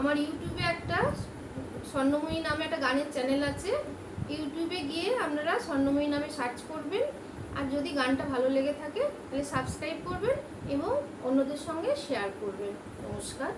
আমার ইউটিউবে একটা স্বর্ণময়ী নামে একটা গানের চ্যানেল আছে। ইউটিউবে গিয়ে আপনারা স্বর্ণময়ী নামে সার্চ করবেন। আর যদি গানটা ভালো লেগে থাকে, তাহলে সাবস্ক্রাইব করবেন এবং অন্যদের সঙ্গে শেয়ার করবেন। নমস্কার।